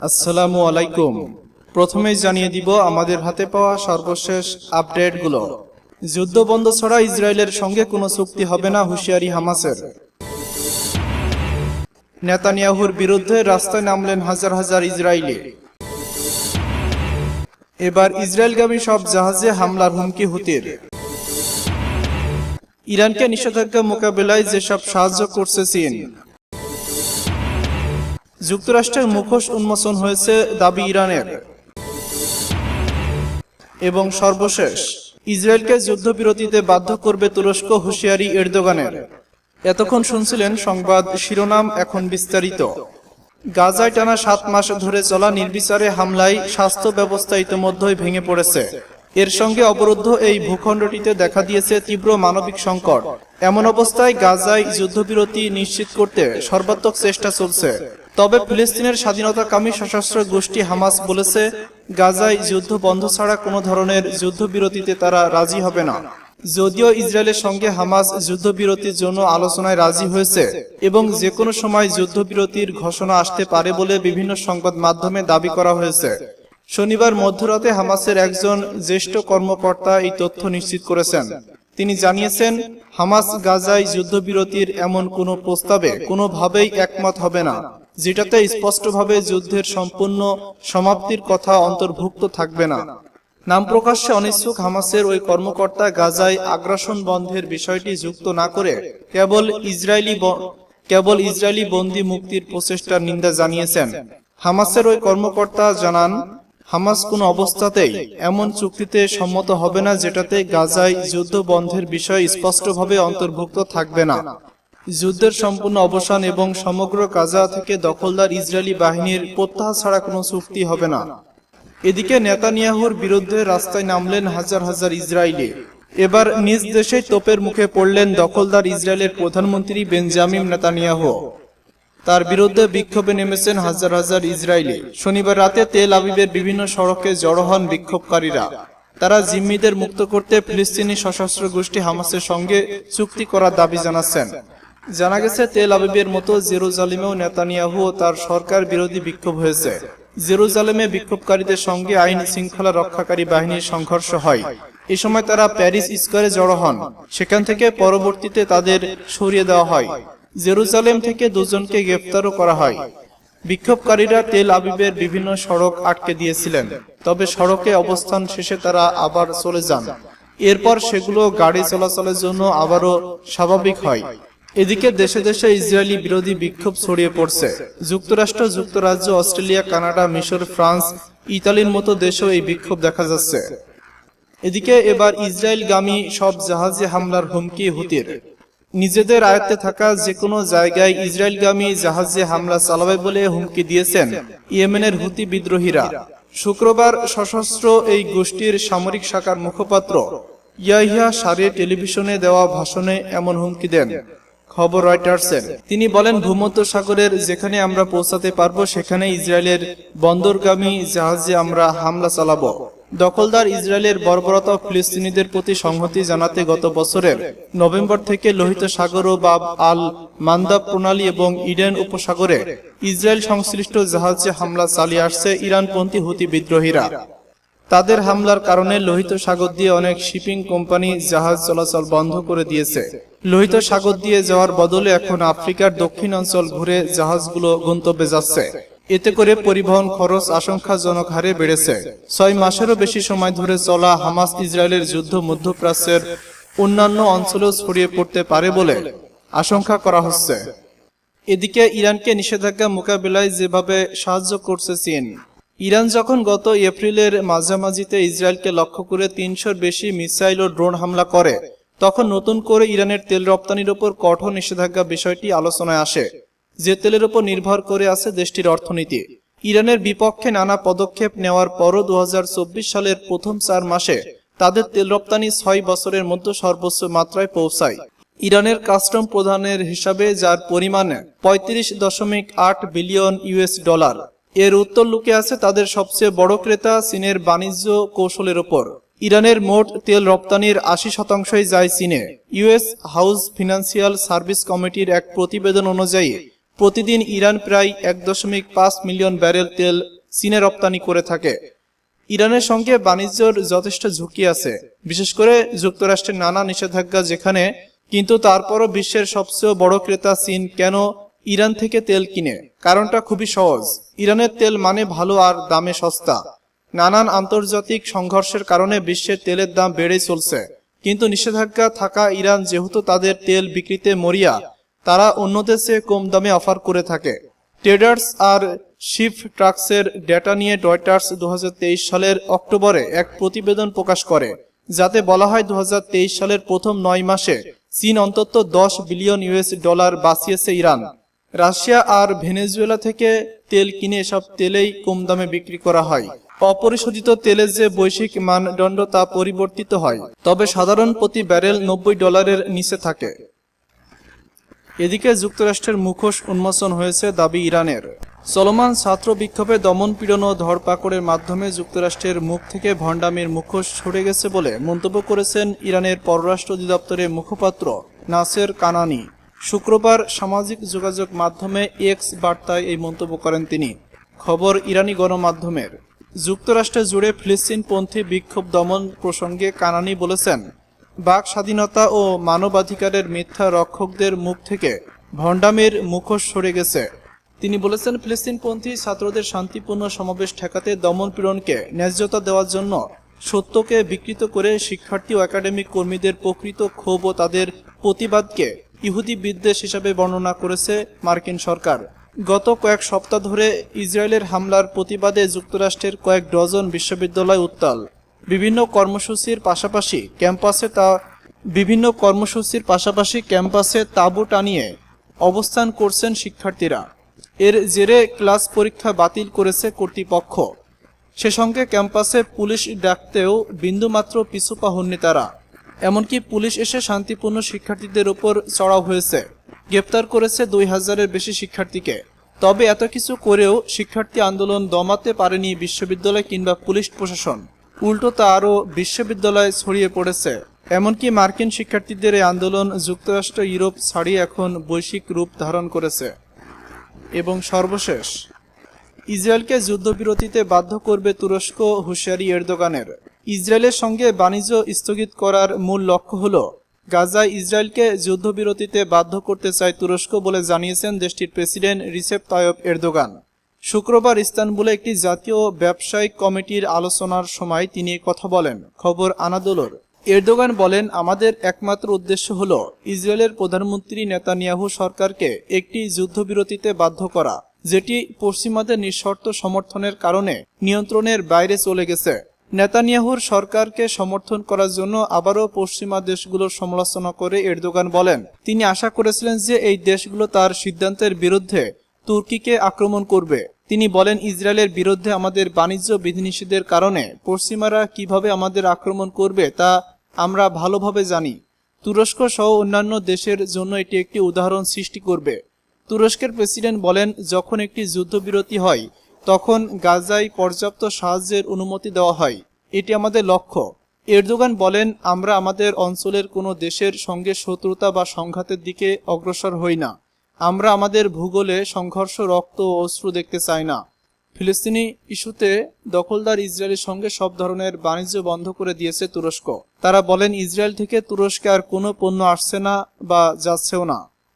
আসসালামু আলাইকুম। প্রথমেই জানিয়ে দিব আমাদের হাতে পাওয়া সর্বশেষ আপডেটগুলো। যুদ্ধ বন্ধ ছাড়া ইসরায়েলের সঙ্গে কোনো চুক্তি হবে না হুঁশিয়ারি হামাসের। নেতানিয়াহুর বিরুদ্ধে রাস্তায় নামলেন হাজার হাজার ইসরায়েলি। এবার ইসরায়েলগামী সব জাহাজে হামলার হুমকি হুতির। ইরানকে নিষেধাজ্ঞা মোকাবেলায় যেসব সাহায্য করছে চীন। যুক্তরাষ্ট্রের মুখোশ উন্মোচন হয়েছে দাবি ইরানের। এবং সর্বশেষ, ইসরায়েলকে যুদ্ধবিরতিতে বাধ্য করবে তুরস্ক হুঁশিয়ারি এরদোগানের। এতক্ষণ শুনছিলেন সংবাদ শিরোনাম এখন বিস্তারিত। গাজায় টানা সাত মাস ধরে চলা নির্বিচারে হামলায় স্বাস্থ্য ব্যবস্থা ইতিমধ্যেই ভেঙে পড়েছে। এর সঙ্গে অবরুদ্ধ এই ভূখণ্ডটিতে দেখা দিয়েছে তীব্র মানবিক সংকট। এমন অবস্থায় গাজায় যুদ্ধবিরতি নিশ্চিত করতে সর্বাত্মক চেষ্টা চলছে। তবে ফিলিস্তিনের স্বাধীনতাকামী সশস্ত্র গোষ্ঠী হামাস বলেছে, গাজায় যুদ্ধ বন্ধ ছাড়া কোনো ধরনের যুদ্ধবিরতিতে তারা রাজি হবে না। যদিও ইসরায়েলের সঙ্গে হামাস যুদ্ধবিরতির জন্য আলোচনায় রাজি হয়েছে এবং যে কোনো সময় যুদ্ধবিরতির ঘোষণা আসতে পারে বলে বিভিন্ন সংবাদ মাধ্যমে দাবি করা হয়েছে। শনিবার মধ্যরাতে হামাসের একজন জ্যেষ্ঠ কর্মকর্তা এই তথ্য নিশ্চিত করেছেন। তিনি জানিয়েছেন, হামাস গাজায় যুদ্ধবিরতির এমন কোনো প্রস্তাবে কোনোভাবেই একমত হবে না। যেটাতে স্পষ্টভাবে যুদ্ধের সম্পূর্ণ সমাপ্তির কথা অন্তর্ভুক্ত থাকবে না। নাম প্রকাশ্যে অনিচ্ছুক হামাসের ওই কর্মকর্তা গাজায় আগ্রাসন বন্ধের বিষয়টি যুক্ত না করে কেবল ইসরায়েলি কেবল ইসরায়েলি বন্দি মুক্তির প্রচেষ্টার নিন্দা জানিয়েছেন। হামাসের ওই কর্মকর্তা জানান, হামাস কোনো অবস্থাতেই এমন চুক্তিতে সম্মত হবে না যেটাতে গাজায় যুদ্ধ বন্ধের বিষয় স্পষ্টভাবে অন্তর্ভুক্ত থাকবে না। যুদ্ধের সম্পূর্ণ অবসান এবং সমগ্র গাজা থেকে দখলদার ইসরায়েলি বাহিনীর প্রত্যাহার ছাড়া কোনো চুক্তি হবে না। এদিকে নেতানিয়াহুর বিরুদ্ধে রাস্তায় নামলেন হাজার হাজার ইসরায়েলি। এবার নিজ দেশে তোপের মুখে পড়লেন দখলদার ইসরায়েলের প্রধানমন্ত্রী বেঞ্জামিন নেতানিয়াহু। তার বিরুদ্ধে বিক্ষোভে নেমেছেন হাজার হাজার ইসরায়েলি। শনিবার রাতে তেল আবিবের বিভিন্ন সড়কে জড়ো হন বিক্ষোভকারীরা। তারা জিম্মিদের মুক্ত করতে ফিলিস্তিনি সশস্ত্র গোষ্ঠী হামাসের সঙ্গে চুক্তি করার দাবি জানাচ্ছেন। জানা গেছে, তেল আবিবের মতো জেরুজালিমেও নেতানিয়াহু ও তার সরকার বিরোধী বিক্ষোভ হয়েছে। জেরুজালেমে বিক্ষোভকারীদের সঙ্গে আইন শৃঙ্খলা রক্ষাকারী বাহিনীর সংঘর্ষ হয়। এ সময় তারা প্যারিস স্কোয়ারে জড়ো হন। সেখান থেকে পরবর্তীতে তাদের সরিয়ে দেওয়া হয়। জেরুজালেম থেকে দুজনকে গ্রেফতারও করা হয়। বিক্ষোভকারীরা তেল আবিবের বিভিন্ন সড়ক আটকে দিয়েছিলেন। তবে সড়কে অবস্থান শেষে তারা আবার চলে যান। এরপর সেগুলো গাড়ি চলাচলের জন্য আবারও স্বাভাবিক হয়। এদিকে দেশে দেশে ইসরায়েলি বিরোধী বিক্ষোভ ছড়িয়ে পড়ছে। যুক্তরাষ্ট্র, যুক্তরাজ্য, অস্ট্রেলিয়া, কানাডা, মিশর, ফ্রান্স, ইতালির মতো দেশেও এই বিক্ষোভ দেখা যাচ্ছে। এদিকে এবার ইসরায়েলগামী সব জাহাজে হামলার হুমকি হুতির। নিজেদের আয়ত্তে থাকা যে কোনো জায়গায় ইসরায়েলগামী জাহাজে হামলা চালাবে বলে হুমকি দিয়েছেন ইয়েমেনের হুতি বিদ্রোহীরা। শুক্রবার সশস্ত্র এই গোষ্ঠীর সামরিক শাখার মুখপাত্র ইয়াহিয়া সারে টেলিভিশনে দেওয়া ভাষণে এমন হুমকি দেন। খবর রয়টার্সের। তিনি বলেন, ভূমধ্য সাগরের যেখানে আমরা পৌঁছাতে পারব সেখানে ইসরায়েলের বন্দরগামী জাহাজে আমরা হামলা চালাবো। দখলদার ইসরায়েলের বর্বরতা ফিলিস্তিনিদের প্রতি সংহতি জানাতে গত বছরের নভেম্বর থেকে লোহিত সাগর ও বাব আল মান্দাব প্রণালী এবং ইডেন উপসাগরে ইসরায়েল সংশ্লিষ্ট জাহাজে হামলা চালিয়ে আসছে ইরানপন্থী হুতি বিদ্রোহীরা। তাদের হামলার কারণে লোহিত সাগর দিয়ে অনেক শিপিং কোম্পানি জাহাজ চলাচল বন্ধ করে দিয়েছে। লোহিত সাগর দিয়ে যাওয়ার বদলে এখন আফ্রিকার দক্ষিণ অঞ্চল ঘুরে জাহাজগুলো গন্তব্যে যাচ্ছে। এতে করে পরিবহন খরচ আশঙ্কাজনক হারে বেড়েছে। ছয় মাসেরও বেশি সময় ধরে চলা হামাস ইসরায়েলের যুদ্ধ মধ্যপ্রাচ্যের অন্যান্য অঞ্চলেও ছড়িয়ে পড়তে পারে বলে আশঙ্কা করা হচ্ছে। এদিকে ইরানকে নিষেধাজ্ঞা মোকাবিলায় যেভাবে সাহায্য করছে চীন ইরান যখন গত এপ্রিলের মাঝামাঝিতে ইসরায়েলকে লক্ষ্য করে তিনশোর বেশি মিসাইল ও ড্রোন হামলা করে, তখন নতুন করে ইরানের তেল রপ্তানির ওপর কঠোর নিষেধাজ্ঞা বিষয়টি আলোচনায় আসে, যে তেলের উপর নির্ভর করে আছে দেশটির অর্থনীতি। ইরানের বিপক্ষে নানা পদক্ষেপ নেওয়ার পরও দু হাজার চব্বিশ সালের প্রথম চার মাসে তাদের তেল রপ্তানি ছয় বছরের মধ্যে সর্বোচ্চ মাত্রায় পৌঁছায়। ইরানের কাস্টম প্রধানের হিসাবে যার পরিমাণ পঁয়ত্রিশ দশমিক আট বিলিয়ন ইউএস ডলার এর উত্তর লুকে আছে তাদের সবচেয়ে বড় ক্রেতা চীনের বাণিজ্য কৌশলের ওপর। ইরানের মোট তেল রপ্তানির আশি শতাংশই যায় চীনে। ইউএস হাউস ফিনান্সিয়াল সার্ভিস কমিটির এক প্রতিবেদন অনুযায়ী, প্রতিদিন ইরান প্রায় এক দশমিক পাঁচ মিলিয়ন ব্যারেল তেল চীনে রপ্তানি করে থাকে। ইরানের সঙ্গে বাণিজ্যর যথেষ্ট ঝুঁকি আছে, বিশেষ করে যুক্তরাষ্ট্রের নানা নিষেধাজ্ঞা যেখানে, কিন্তু তারপরও বিশ্বের সবচেয়ে বড় ক্রেতা চীন কেন ইরান থেকে তেল কিনে। কারণটা খুবই সহজ। ইরানের তেল মানে ভালো আর দামে সস্তা। নানান আন্তর্জাতিক সংঘর্ষের কারণে বিশ্বের তেলের দাম বেড়েই চলছে। কিন্তু নিষেধাজ্ঞা থাকা ইরান যেহেতু তাদের তেল বিক্রিতে মরিয়া, তারা অন্যদের চেয়ে কম দামে অফার করে থাকে। ট্রেডার্স আর শিপ ট্রাক্সের ডেটা নিয়ে ডয়টার্স দু হাজার তেইশ সালের অক্টোবরে এক প্রতিবেদন প্রকাশ করে, যাতে বলা হয় দু হাজার তেইশ সালের প্রথম নয় মাসে চীন অন্তত দশ বিলিয়ন ইউএস ডলার বাঁচিয়েছে ইরান। রাশিয়া আর ভেনেজুয়েলা থেকে তেল কিনে এসব তেলেই কম দামে বিক্রি করা হয়। অপরিশোধিত তেলের যে বৈশ্বিক মানদণ্ড তা পরিবর্তিত হয়, তবে সাধারণ প্রতি ব্যারেল নব্বই ডলারের নিচে থাকে। এদিকে যুক্তরাষ্ট্রের মুখোশ উন্মোচন হয়েছে দাবি ইরানের। চলমান ছাত্র বিক্ষোভে দমন পীড়ন ও ধরপাকড়ের মাধ্যমে যুক্তরাষ্ট্রের মুখ থেকে ভণ্ডামির মুখোশ সরে গেছে বলে মন্তব্য করেছেন ইরানের পররাষ্ট্র অধিদপ্তরের মুখপাত্র নাসের কানানি। শুক্রবার সামাজিক যোগাযোগ মাধ্যমে এক্স বার্তায় এই মন্তব্য করেন তিনি। খবর ইরানি গণমাধ্যমের। যুক্তরাষ্ট্র জুড়ে ফিলিস্তিনপন্থী বিক্ষোভ দমন প্রসঙ্গে কানানি বলেছেন, বাক স্বাধীনতা ও মানবাধিকারের মিথ্যা রক্ষকদের মুখ থেকে ভণ্ডামের মুখোশ সরে গেছে। তিনি বলেছেন, ফিলিস্তিনপন্থী ছাত্রদের শান্তিপূর্ণ সমাবেশ ঠেকাতে দমন পীড়নকে ন্যায্যতা দেওয়ার জন্য সত্যকে বিকৃত করে শিক্ষার্থী ও একাডেমিক কর্মীদের প্রকৃত ক্ষোভ ও তাদের প্রতিবাদকে ইহুদি বিদ্বেষ হিসাবে বর্ণনা করেছে মার্কিন সরকার। গত কয়েক সপ্তাহ ধরে ইসরায়েলের হামলার প্রতিবাদে যুক্তরাষ্ট্রের কয়েক ডজন বিশ্ববিদ্যালয় উত্তাল। বিভিন্ন কর্মসূচির পাশাপাশি ক্যাম্পাসে তা বিভিন্ন কর্মসূচির পাশাপাশি ক্যাম্পাসে তাঁবু টানিয়ে অবস্থান করছেন শিক্ষার্থীরা। এর জেরে ক্লাস পরীক্ষা বাতিল করেছে কর্তৃপক্ষ। সে সঙ্গে ক্যাম্পাসে পুলিশ ডাকতেও বিন্দুমাত্র পিছু হননি তারা। এমনকি পুলিশ এসে শান্তিপূর্ণ শিক্ষার্থীদের উপর চড়াও হয়েছে। গ্রেপ্তার করেছে দুই হাজারের বেশি শিক্ষার্থীকে। তবে এত কিছু করেও শিক্ষার্থী আন্দোলন দমাতে পারেনি বিশ্ববিদ্যালয় কিংবা পুলিশ প্রশাসন। উল্টো তা আরও বিশ্ববিদ্যালয়ে ছড়িয়ে পড়েছে। এমনকি মার্কিন শিক্ষার্থীদের এই আন্দোলন যুক্তরাষ্ট্র, ইউরোপ ছাড়িয়ে এখন বৈশ্বিক রূপ ধারণ করেছে। এবং সর্বশেষ, ইসরায়েলকে যুদ্ধবিরতিতে বাধ্য করবে তুরস্ক হুঁশিয়ারি এরদোগানের। ইসরায়েলের সঙ্গে বাণিজ্য স্থগিত করার মূল লক্ষ্য হল, গাজায় ইসরায়েলকে যুদ্ধবিরতিতে বাধ্য করতে চায় তুরস্ক বলে জানিয়েছেন দেশটির প্রেসিডেন্ট রিসেপ তায়ব এরদোগান। শুক্রবার ইস্তানবুলে একটি জাতীয় ব্যবসায়িক কমিটির আলোচনার সময় তিনি কথা বলেন। খবর আনাদোলর। এরদোগান বলেন, আমাদের একমাত্র উদ্দেশ্য হল ইসরায়েলের প্রধানমন্ত্রী নেতানিয়াহু সরকারকে একটি যুদ্ধবিরতিতে বাধ্য করা, যেটি পশ্চিমাদের নিঃশর্ত সমর্থনের কারণে নিয়ন্ত্রণের বাইরে চলে গেছে। নেতানিয়াহুর সরকারকে সমর্থন করার জন্য আবারও পশ্চিমা দেশগুলোর সমালোচনা করে এরদোগান বলেন, তিনি আশা করেছিলেন যে এই দেশগুলো তার সিদ্ধান্তের বিরুদ্ধে তুর্কিকে আক্রমণ করবে। তিনি বলেন, ইসরায়েলের বিরুদ্ধে আমাদের বাণিজ্য বিধিনিষেধের কারণে পশ্চিমারা কীভাবে আমাদের আক্রমণ করবে তা আমরা ভালোভাবে জানি। তুরস্ক সহ অন্যান্য দেশের জন্য এটি একটি উদাহরণ সৃষ্টি করবে। তুরস্কের প্রেসিডেন্ট বলেন, যখন একটি যুদ্ধবিরতি হয় তখন গাজায় পর্যাপ্ত সাহায্যের অনুমতি দেওয়া হয়। এটি আমাদের লক্ষ্য। এরদোগান বলেন, আমরা আমাদের অঞ্চলের কোনো দেশের সঙ্গে শত্রুতা বা সংঘাতের দিকে অগ্রসর হই না। আমরা আমাদের ভূগোলে সংঘর্ষ, রক্ত ও অশ্রু দেখতে চাই না। ফিলিস্তিনি ইস্যুতে দখলদার ইসরায়েলের সঙ্গে সব ধরনের বাণিজ্য বন্ধ করে দিয়েছে তুরস্ক। তারা বলেন, ইসরায়েল থেকে তুরস্কে আর কোনো পণ্য আসছে না বা যাচ্ছেও না।